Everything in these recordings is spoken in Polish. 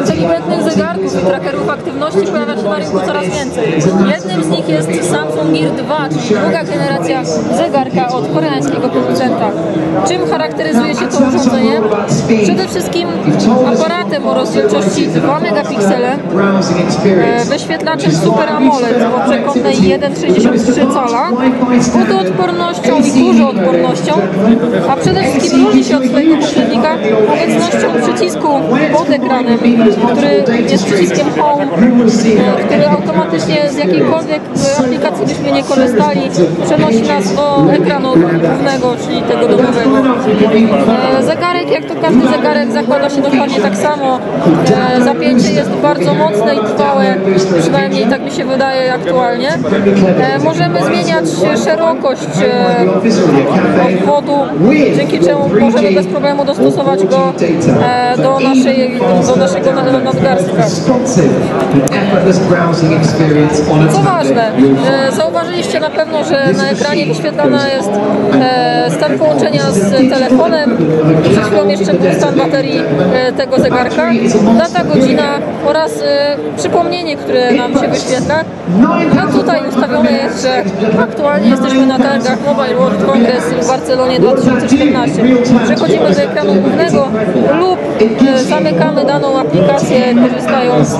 Inteligentnych zegarków i trackerów aktywności pojawia się na rynku coraz więcej. Jednym z nich jest Samsung Gear 2, czyli druga generacja zegarka od koreańskiego producenta. Czym charakteryzuje się to urządzenie? Przede wszystkim aparatem o rozdzielczości 2 megapiksele, e, wyświetlaczem Super AMOLED o przekątnej 1,63 cala, wodoodpornością i kurzoodpornością, a przede wszystkim różni się od swojego poprzednika obecnością przycisku pod ekranem, który jest przyciskiem Home, e, który automatycznie z jakiejkolwiek aplikacji byśmy nie korzystali, przenosi nas do ekranu głównego, czyli tego domowego. E, Zegarek, jak to każdy zegarek, zakłada się dokładnie tak samo. E, Zapięcie jest bardzo mocne i trwałe, przynajmniej tak mi się wydaje aktualnie. E, Możemy zmieniać szerokość e, obwodu, dzięki czemu możemy bez problemu dostosować go e, do, naszej, do naszego nad- nadgarstka. Co ważne, zauważyliście na pewno, że na ekranie wyświetlana jest stan połączenia z telefonem, przed chwilą jeszcze był stan baterii tego zegarka, data, godzina oraz przypomnienie, które nam się wyświetla. A tutaj ustawione jest, że aktualnie jesteśmy na targach Mobile World Congress w Barcelonie 2014. Przechodzimy do ekranu głównego lub e, zamykamy daną aplikację korzystając e,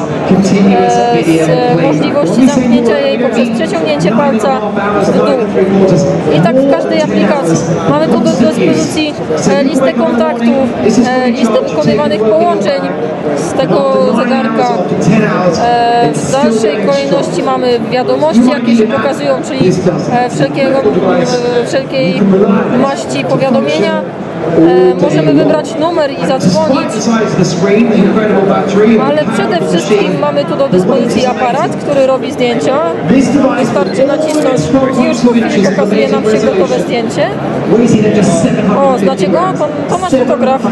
z możliwości zamknięcia jej poprzez przeciągnięcie palca w dół. I tak w każdej aplikacji. Mamy tu do dyspozycji e, listę kontaktów, listę wykonywanych połączeń z tego zegarka. W dalszej kolejności mamy wiadomości, jakie się pokazują, czyli e, wszelkiego, e, wszelkiej maści powiadomienia. E, Możemy wybrać numer i zadzwonić, ale przede wszystkim mamy tu do dyspozycji aparat, który robi zdjęcia. Wystarczy nacisnąć i już po chwili pokazuje nam się gotowe zdjęcie. O, znacie go? To, to nasz fotograf.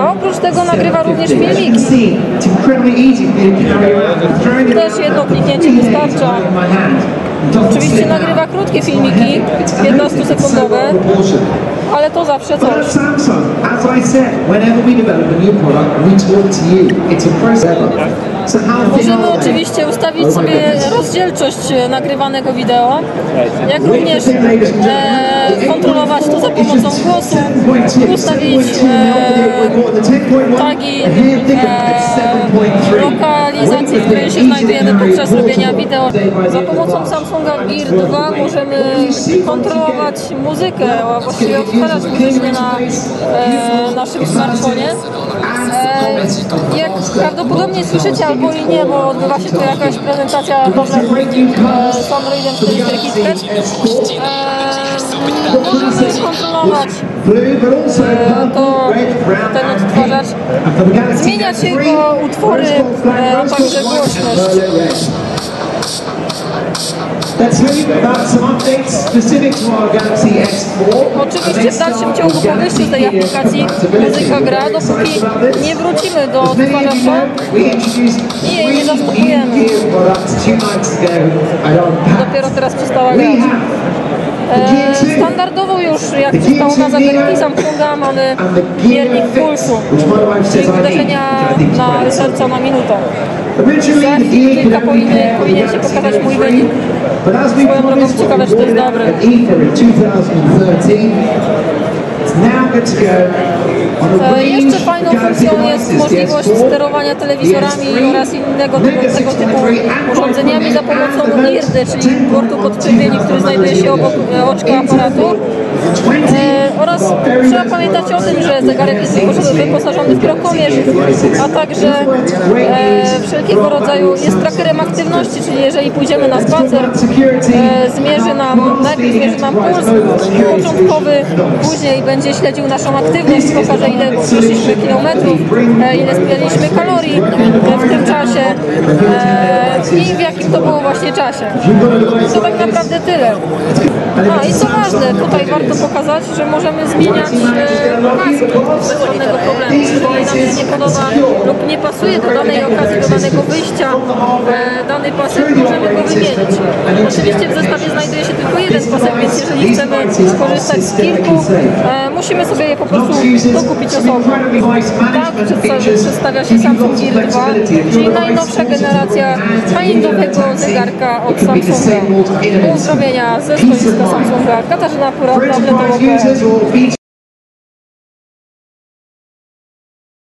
A oprócz tego nagrywa również filmiki. Też jedno kliknięcie wystarcza. Oczywiście nagrywa krótkie filmiki, 15-sekundowe, ale to zawsze coś. Możemy oczywiście ustawić sobie rozdzielczość e, nagrywanego wideo, jak również e, kontrolować to za pomocą głosu, ustawić e, tagi e, której się znajdujemy podczas robienia wideo. Za pomocą Samsunga Gear 2 możemy kontrolować muzykę, a właściwie odtwarzać muzykę na e, naszym smartfonie. E, jak prawdopodobnie słyszycie albo i nie, bo odbywa się tu jakaś prezentacja nowych e, z Androidem 4.4 Sketch. E, możemy kontrolować blue, but also e, to, ten odtwarzacz, zmieniać S3, jego utwory, e, a także głośność. Oczywiście w dalszym ciągu po wyjściu z tej aplikacji muzyka gra, dopóki nie wrócimy do odtwarzacza i jej nie Unpacked. Dopiero teraz przestała grać. Standardowo już, jak przystało na zegarki Samsunga, mamy miernik pulsu, czyli uderzenia na serca na minutę. Za kilka powinien, powinien się pokazać mój S3, wynik. Swoją drogą ciekawe, we czy to jest dobre. Out at IFA in 2013, it's now good to go on a range Jeszcze fajną funkcją jest możliwość S4, sterowania telewizorami oraz innego typu, tego typu urządzeniami za pomocą IRD, czyli portu podczerwieni, który znajduje się obok e, oczka aparatu. E, oraz trzeba pamiętać o tym, że zegarek jest wyposażony- wyposażony w krokomierz, a także e, wszelkiego rodzaju jest trackerem aktywności, czyli jeżeli pójdziemy na spacer, e, zmierzy nam, najpierw zmierzy nam puls początkowy, później będzie śledził naszą aktywność, pokaże ile przeszliśmy kilometrów, e, ile spaliśmy kalorii e, w tym czasie e, i w jakim to było właśnie czasie. To tak naprawdę tyle. A i co ważne, tutaj warto pokazać, że możemy zmieniać e, maski bez żadnego problemu. Jeżeli nam się nie podoba lub nie pasuje do danej okazji, do danego wyjścia e, dany pasek, możemy go wymienić. Oczywiście w zestawie znajduje się tylko jeden pasek, więc jeżeli chcemy skorzystać z kilku, musimy sobie je po prostu dokupić osobno. Tak przedstawia, się Samsung Gear 2, czyli najnowsza generacja high-endowego zegarka od Samsunga. Pozdrowienia ze stoiska Samsunga. Katarzyna Pura, tabletowo.pl